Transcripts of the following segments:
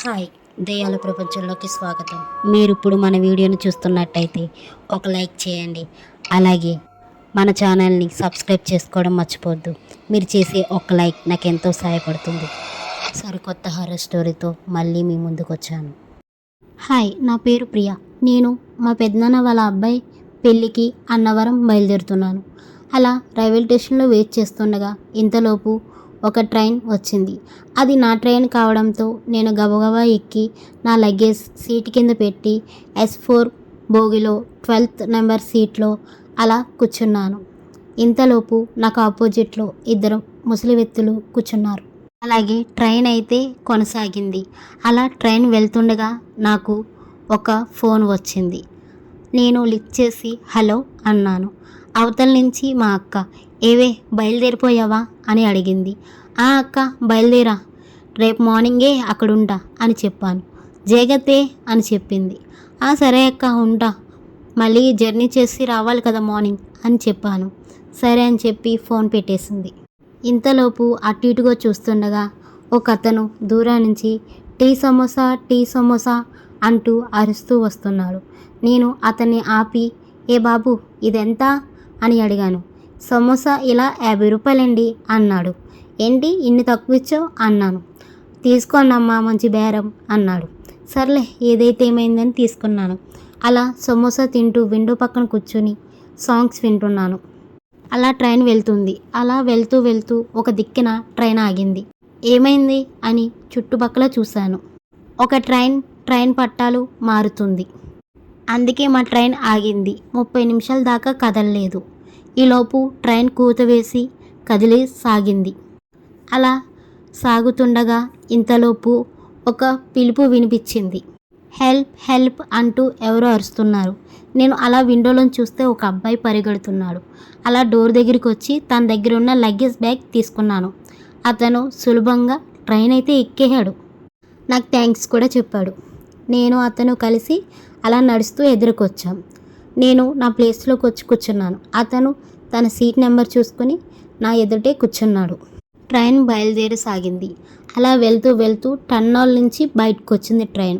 Hi దెయ్యాల ప్రపంచంలోకి స్వాగతం. మీరు ఇప్పుడు మన వీడియోని చూస్తున్నట్టయితే ఒక లైక్ చేయండి. అలాగే మన ఛానల్ని సబ్స్క్రైబ్ చేసుకోవడం మర్చిపోవద్దు. మీరు చేసే ఒక లైక్ నాకు ఎంతో సహాయపడుతుంది. సరికొత్త హర్రర్ స్టోరీతో మళ్ళీ మీ ముందుకు వచ్చాను హాయ్ నా పేరు ప్రియా. నేను మా పెద్దనాన్న వాళ్ళ అబ్బాయి పెళ్ళికి అన్నవరం బయలుదేరుతున్నాను. అలా రైల్వే స్టేషన్లో వెయిట్ చేస్తుండగా ఇంతలోపు ఒక ట్రైన్ వచ్చింది. అది నా ట్రైన్ కావడంతో నేను గబగబా ఎక్కి నా లగేజ్ సీట్ కింద పెట్టి ఎస్ ఫోర్ బోగిలో ట్వెల్త్ నెంబర్ సీట్లో అలా కూర్చున్నాను. ఇంతలోపు నాకు ఆపోజిట్లో ఇద్దరు ముసలి వ్యక్తులు కూర్చున్నారు. అలాగే ట్రైన్ అయితే కొనసాగింది. అలా ట్రైన్ వెళ్తుండగా నాకు ఒక ఫోన్ వచ్చింది. నేను లిఫ్ట్ చేసి హలో అన్నాను. అవతల నుంచి మా అక్క ఏవే బయలుదేరిపోయావా? అని అడిగింది. ఆ అక్క బయలుదేరా రేపు మార్నింగే అక్కడ ఉంటా అని చెప్పాను. జగతే అని చెప్పింది. ఆ సరే అక్క ఉంటా. మళ్ళీ జర్నీ చేసి రావాలి కదా మార్నింగ్ అని చెప్పాను. సరే అని చెప్పి ఫోన్ పెట్టేసింది. ఇంతలోపు అటు ఇటుగా చూస్తుండగా ఒక అతను దూరం నుంచి టీ సమోసా టీ సమోసా అంటూ అరుస్తూ వస్తున్నాడు. నేను అతన్ని ఆపి ఏ బాబు ఇదెంత? అని అడిగాను. సమోసా ఇలా యాభై రూపాయలండి అన్నాడు. ఏంటి ఇన్ని తక్కువ ఇచ్చావు? అన్నాను. తీసుకోండమ్మా మంచి బేరం అన్నాడు. సర్లే ఏదైతే ఏమైందని తీసుకున్నాను. అలా సమోసా తింటూ విండో పక్కన కూర్చొని సాంగ్స్ వింటున్నాను. అలా ట్రైన్ వెళ్తుంది. అలా వెళ్తూ వెళ్తూ ఒక దిక్కున ట్రైన్ ఆగింది. ఏమైంది అని చుట్టుపక్కల చూశాను. ఒక ట్రైన్ ట్రైన్ పట్టాలు మారుతుంది. అందుకే మా ట్రైన్ ఆగింది. ముప్పై నిమిషాల దాకా కదలలేదు. ఈలోపు ట్రైన్ కూత వేసి కదిలి సాగింది. అలా సాగుతుండగా ఇంతలోపు ఒక పిలుపు వినిపించింది. హెల్ప్ హెల్ప్ అంటూ ఎవరో అరుస్తున్నారు. నేను అలా విండోలోని చూస్తే ఒక అబ్బాయి పరిగెడుతున్నాడు. అలా డోర్ దగ్గరికి వచ్చి తన దగ్గర ఉన్న లగేజ్ బ్యాగ్ తీసుకున్నాను. అతను సులభంగా ట్రైన్ అయితే ఎక్కేయాడు నాకు థ్యాంక్స్ కూడా చెప్పాడు. నేను అతను కలిసి అలా నడుస్తూ ఎదురుకొచ్చాం. నేను నా ప్లేస్లోకి వచ్చి కూర్చున్నాను. అతను తన సీట్ నెంబర్ చూసుకుని నా ఎదుటే కూర్చున్నాడు. ట్రైన్ బయలుదేరి సాగింది. అలా వెళ్తూ వెళ్తూ టన్నాల్ నుంచి బయటకు వచ్చింది ట్రైన్.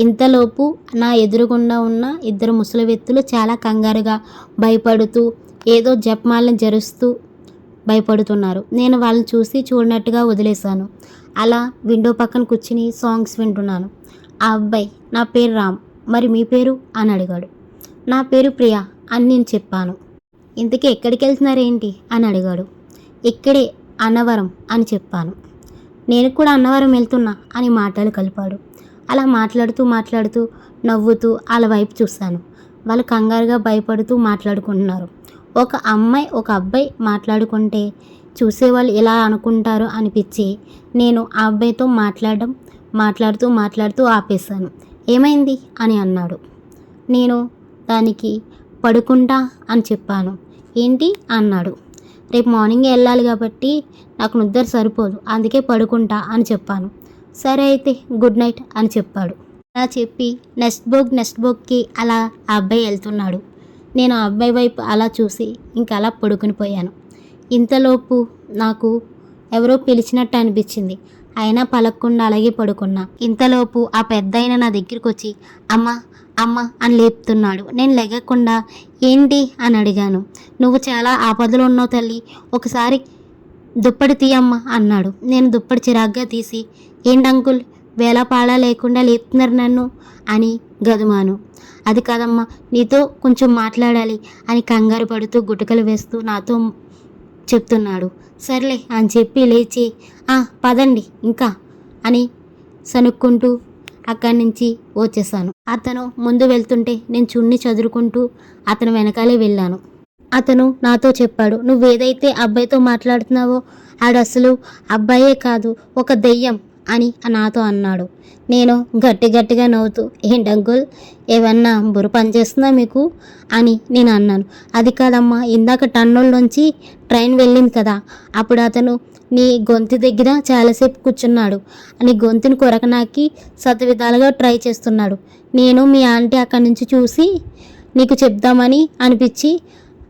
ఇంతలోపు నా ఎదురుగుండా ఉన్న ఇద్దరు ముసలి వ్యక్తులు చాలా కంగారుగా భయపడుతూ ఏదో జపమాలను జరుస్తూ భయపడుతున్నారు. నేను వాళ్ళని చూసి చూడనట్టుగా వదిలేశాను. అలా విండో పక్కన కూర్చుని సాంగ్స్ వింటున్నాను. ఆ అబ్బాయి నా పేరు రామ్. మరి మీ పేరు? అని అడిగాడు. నా పేరు ప్రియా అని నేను చెప్పాను. ఇంతకీ ఎక్కడికి వెళ్తున్నారేంటి అని అడిగాడు. ఇక్కడే అన్నవరం అని చెప్పాను. నేను కూడా అన్నవరం వెళ్తున్నా అని మాటలు కలిపాడు. అలా మాట్లాడుతూ మాట్లాడుతూ నవ్వుతూ వాళ్ళ వైపు చూశాను. వాళ్ళు కంగారుగా భయపడుతూ మాట్లాడుకుంటున్నారు. ఒక అమ్మాయి ఒక అబ్బాయి మాట్లాడుకుంటే చూసేవాళ్ళు ఎలా అనుకుంటారు అనిపించి నేను ఆ అబ్బాయితో మాట్లాడడం మాట్లాడుతూ మాట్లాడుతూ ఆపేశాను. ఏమైంది? అని అన్నాడు. నేను దానికి పడుకుంటా అని చెప్పాను. ఏంటి? అన్నాడు. రేపు మార్నింగ్ వెళ్ళాలి కాబట్టి నాకు నిద్ర సరిపోదు అందుకే పడుకుంటా అని చెప్పాను. సరే అయితే గుడ్ నైట్ అని చెప్పాడు. అలా చెప్పి నెక్స్ట్ బోగ్ నెక్స్ట్ బోగ్కి అలా ఆ అబ్బాయి వెళ్తున్నాడు. నేను ఆ అబ్బాయి వైపు అలా చూసి ఇంకా అలా పడుకుని పోయాను. ఇంతలోపు నాకు ఎవరో పిలిచినట్టు అనిపించింది. అయినా పలక్కుండా అలాగే పడుకున్నా. ఇంతలోపు ఆ పెద్ద నా దగ్గరికి వచ్చి అమ్మ అమ్మ అని లేపుతున్నాడు. నేను లెగకుండా ఏంటి? అని అడిగాను. నువ్వు చాలా ఆపదలో ఉన్నావు తల్లి. ఒకసారి దుప్పటి తీయమ్మ అన్నాడు. నేను దుప్పటి చిరాగ్గా తీసి ఏంటి అంకుల్? వేళపాళ లేకుండా లేపుతున్నారు నన్ను అని గదుమాను. అది కాదమ్మా నీతో కొంచెం మాట్లాడాలి అని కంగారు పడుతూ గుటకలు వేస్తూ నాతో చెప్తున్నాడు. సర్లే అని చెప్పి లేచి "ఆ, పదండి ఇంకా అని సనుక్కుంటూ అక్కడి నుంచి వచ్చేసాను. అతను ముందు వెళ్తుంటే నేను చున్ని చదురుకుంటూ అతను వెనకాలే వెళ్ళాను. అతను నాతో చెప్పాడు నువ్వేదైతే అబ్బాయితో మాట్లాడుతున్నావో ఆడు అసలు అబ్బాయే కాదు ఒక దెయ్యం. అని నాతో అన్నాడు. నేను గట్టి గట్టిగా నవ్వుతూ ఏంటి అంకుల్ ఏమన్నా బుర్ర పనిచేస్తుందా మీకు? అని నేను అన్నాను. అది కాదమ్మా ఇందాక టన్నుల నుంచి ట్రైన్ వెళ్ళింది కదా అప్పుడు అతను నీ గొంతు దగ్గర చాలాసేపు కూర్చున్నాడు. నీ గొంతుని కొరకనాకి విధాలుగా ట్రై చేస్తున్నాడు. నేను మీ ఆంటీ అక్కడి నుంచి చూసి నీకు చెప్దామని అనిపించి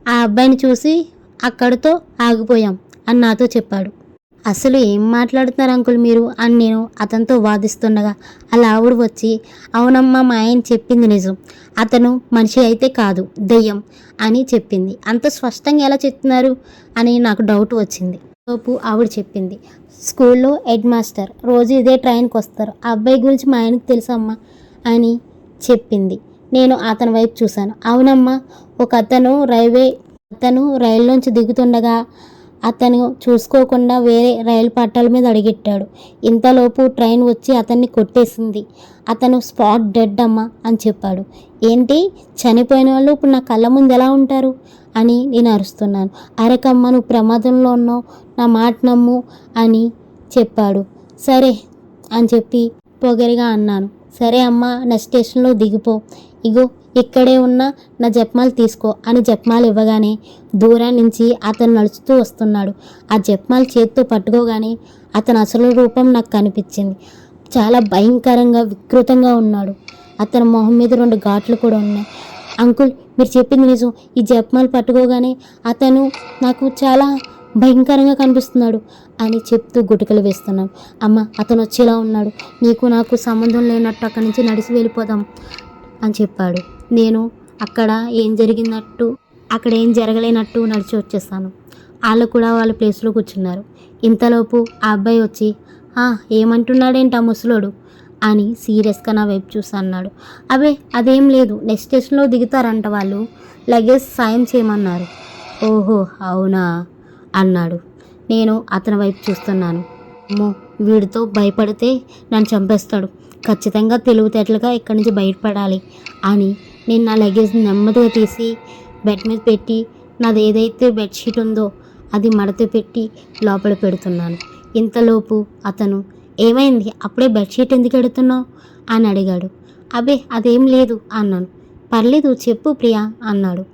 ఆ అబ్బాయిని చూసి అక్కడితో ఆగిపోయాం అని నాతో చెప్పాడు. అసలు ఏం మాట్లాడుతున్నారు అంకుల్ మీరు? అని నేను అతనితో వాదిస్తుండగా అలా ఆవిడ వచ్చి అవునమ్మా మా ఆయన చెప్పింది నిజం. అతను మనిషి అయితే కాదు దెయ్యం అని చెప్పింది. అంత స్పష్టంగా ఎలా చెప్తున్నారు? అని నాకు డౌట్ వచ్చింది. లోపు ఆవిడ చెప్పింది. స్కూల్లో హెడ్ మాస్టర్ రోజు ఇదే ట్రైన్కి వస్తారు. ఆ అబ్బాయి గురించి మా ఆయనకు తెలుసమ్మా అని చెప్పింది. నేను అతని వైపు చూశాను. అవునమ్మా ఒక అతను రైల్వే అతను రైల్లోంచి దిగుతుండగా అతను చూసుకోకుండా వేరే రైలు పట్టాల మీద అడిగెట్టాడు. ఇంతలోపు ట్రైన్ వచ్చి అతన్ని కొట్టేసింది. అతను స్పాట్ డెడ్ అమ్మా అని చెప్పాడు. ఏంటి? చనిపోయిన వాళ్ళు ఇప్పుడు నా కళ్ళ ముందు ఎలా ఉంటారు? అని నేను అరుస్తున్నాను. అరకమ్మ నువ్వు ప్రమాదంలో ఉన్నావు. నా మాట నమ్ము అని చెప్పాడు. సరే అని చెప్పి పొగరిగా అన్నాను. సరే అమ్మ నా స్టేషన్లో దిగిపో. ఇగో ఇక్కడే ఉన్న నా జపమాలు తీసుకో అని జపమాలు ఇవ్వగానే దూరం నుంచి అతను నడుచుతూ వస్తున్నాడు. ఆ జపమాలు చేత్తో పట్టుకోగానే అతని అసలు రూపం నాకు కనిపించింది. చాలా భయంకరంగా వికృతంగా ఉన్నాడు. అతని మొహం మీద రెండు ఘాట్లు కూడా ఉన్నాయి. అంకుల్ మీరు చెప్పింది నిజం. ఈ జపమాలు పట్టుకోగానే అతను నాకు చాలా భయంకరంగా కనిపిస్తున్నాడు అని చెప్తూ గుటకలు వేస్తున్నాం అమ్మ అతను వచ్చేలా ఉన్నాడు. నీకు నాకు సంబంధం లేనట్టు అక్కడి నుంచి నడిచి వెళ్ళిపోదాం. అని చెప్పాడు. నేను అక్కడ ఏం జరిగినట్టు అక్కడ ఏం జరగలేనట్టు నడిచి వచ్చేస్తాను వాళ్ళు కూడా వాళ్ళ ప్లేస్లో కూర్చున్నారు. ఇంతలోపు ఆ అబ్బాయి వచ్చి "ఆ, ఏమంటున్నాడేంటి ఆ ముసలోడు? అని సీరియస్గా నా వైపు చూసి అన్నాడు. అవే అదేం లేదు. నెక్స్ట్ స్టేషన్లో దిగుతారంట వాళ్ళు. లగేజ్ సాయం చేయమన్నారు. ఓహో అవునా? అన్నాడు. నేను అతని వైపు చూస్తున్నాను. అమ్మో వీడితో భయపడితే నన్ను చంపేస్తాడు. ఖచ్చితంగా తెలివితేటలుగా ఇక్కడి నుంచి బయటపడాలి అని నేను నా లగేజ్ నెమ్మదిగా తీసి బెడ్ మీద పెట్టి నాది ఏదైతే బెడ్షీట్ ఉందో అది మడత పెట్టి లోపల పెడుతున్నాను. ఇంతలోపు అతను ఏమైంది? అప్పుడే బెడ్షీట్ ఎందుకు ఎడుతున్నావు? అని అడిగాడు. అబే అదేం లేదు అన్నాను. పర్లేదు చెప్పు ప్రియా అన్నాడు.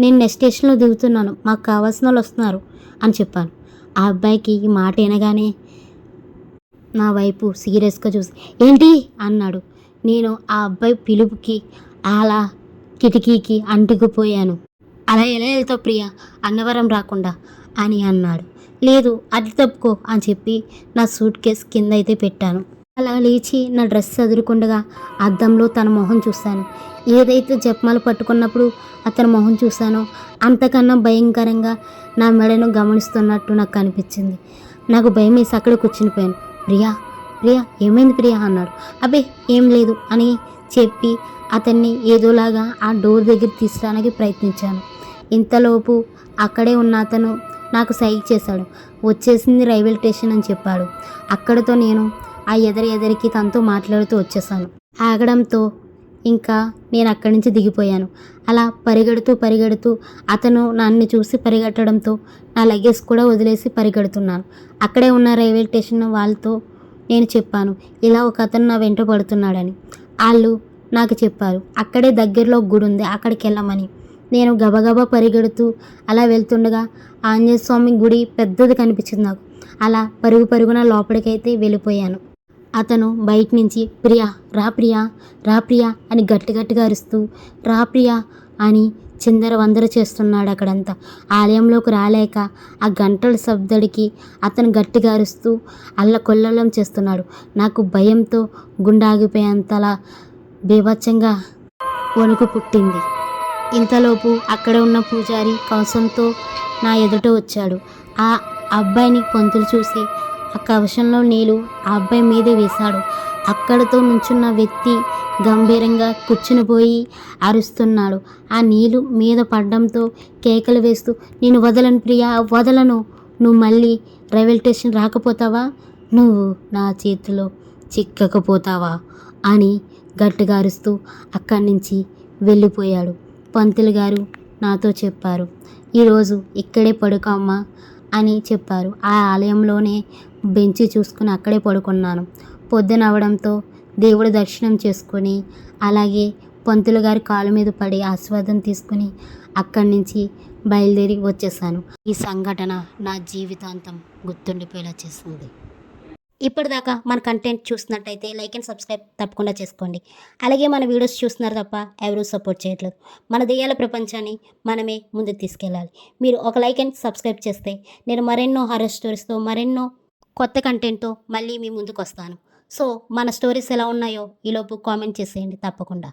నేను నెక్స్ట్ స్టేషన్లో దిగుతున్నాను. మాకు కావాల్సిన వాళ్ళు వస్తున్నారు అని చెప్పాను. ఆ అబ్బాయికి ఈ మాట వినగానే నా వైపు సీరియస్గా చూసి ఏంటి? అన్నాడు. నేను ఆ అబ్బాయి పిలుపుకి అలా కిటికీకి అంటుకుపోయాను. అలా ఎలా వెళ్తావు ప్రియ? అన్నవరం రాకుండా అని అన్నాడు. లేదు అది తప్పుకో అని చెప్పి నా సూట్ కేస్ కింద అయితే పెట్టాను. అలా లేచి నా డ్రెస్ చదురుకుండగా అద్దంలో తన మొహం చూశాను. ఏదైతే జపమాలు పట్టుకున్నప్పుడు అతని మొహం చూశానో అంతకన్నా భయంకరంగా నా మెడను గమనిస్తున్నట్టు నాకు కనిపించింది నాకు భయం వేసి అక్కడ కూర్చునిపోయాను ప్రియా ప్రియా ఏమైంది ప్రియా అన్నాడు. అబ్బే ఏం లేదు అని చెప్పి అతన్ని ఏదోలాగా ఆ డోర్ దగ్గర తీసుకురానికి ప్రయత్నించాను. ఇంతలోపు అక్కడే ఉన్న అతను నాకు సైక్ చేశాడు. వచ్చేసింది రైల్వే స్టేషన్ అని చెప్పాడు. అక్కడితో నేను ఆ ఎదరి ఎదరికి తనతో మాట్లాడుతూ వచ్చేసాను. ఆగడంతో ఇంకా నేను అక్కడి నుంచి దిగిపోయాను. అలా పరిగెడుతూ పరిగెడుతూ అతను నన్ను చూసి పరిగెట్టడంతో నా లగేజ్ కూడా వదిలేసి పరిగెడుతున్నాను. అక్కడే ఉన్న రైల్వే స్టేషన్ వాళ్ళతో నేను చెప్పాను ఇలా ఒక అతను నా వెంట పడుతున్నాడని. వాళ్ళు నాకు చెప్పారు అక్కడే దగ్గరలో గుడి ఉంది అక్కడికి వెళ్ళమని. నేను గబగబా పరిగెడుతూ అలా వెళ్తుండగా ఆంజనేయ స్వామి గుడి పెద్దది కనిపించింది నాకు. అలా పరుగు పరుగున లోపలికైతే వెళ్ళిపోయాను. అతను బయట నుంచి ప్రియా రా ప్రియా రా ప్రియా అని గట్టి గట్టిగా అరుస్తూ రా ప్రియా అని చిందర వందర చేస్తున్నాడు అక్కడంతా. ఆలయంలోకి రాలేక ఆ గంటల శబ్దడికి అతను గట్టిగా అరుస్తూ అల్లకొల్లలం చేస్తున్నాడు. నాకు భయంతో గుండె ఆగిపోయేంతలా బీభత్సంగా వణుకు పుట్టింది. ఇంతలోపు అక్కడ ఉన్న పూజారి కవసంతో నా ఎదుట వచ్చాడు. ఆ అబ్బాయిని పంతులు చూసి ఆ కవశంలో నీళ్ళు ఆ అబ్బాయి మీదే వేశాడు. అక్కడతో నుంచున్న వ్యక్తి గంభీరంగా కూర్చునిపోయి అరుస్తున్నాడు. ఆ నీళ్ళు మీద పడడంతో కేకలు వేస్తూ నేను వదలను ప్రియా వదలను. నువ్వు మళ్ళీ రైల్వే స్టేషన్ రాకపోతావా? నువ్వు నా చేతిలో చిక్కకపోతావా? అని గట్టిగా అరుస్తూ అక్కడి నుంచి వెళ్ళిపోయాడు. పంతులు గారు నాతో చెప్పారు ఈరోజు ఇక్కడే పడుకోమ్మా అని చెప్పారు. ఆ ఆలయంలోనే బెంచి చూసుకుని అక్కడే పడుకున్నాను. పొద్దున అవడంతో దేవుడు దర్శనం చేసుకొని అలాగే పంతులు గారి కాలు మీద పడి ఆస్వాదం తీసుకుని అక్కడి నుంచి బయలుదేరి వచ్చేసాను. ఈ సంఘటన నా జీవితాంతం గుర్తుండిపోయేలా చేసింది. ఇప్పటిదాకా మన కంటెంట్ చూసినట్టయితే లైక్ అండ్ సబ్స్క్రైబ్ తప్పకుండా చేసుకోండి. అలాగే మన వీడియోస్ చూస్తున్నారు తప్ప ఎవరూ సపోర్ట్ చేయట్లేదు. మన దెయ్యాల ప్రపంచాన్ని మనమే ముందుకు తీసుకెళ్ళాలి. మీరు ఒక లైక్ అండ్ సబ్స్క్రైబ్ చేస్తే నేను మరెన్నో హారర్ స్టోరీస్తో మరెన్నో కొత్త కంటెంట్తో మళ్ళీ మీ ముందుకు వస్తాను. సో మన స్టోరీస్ ఎలా ఉన్నాయో ఈలోపు కామెంట్ చేసేయండి తప్పకుండా.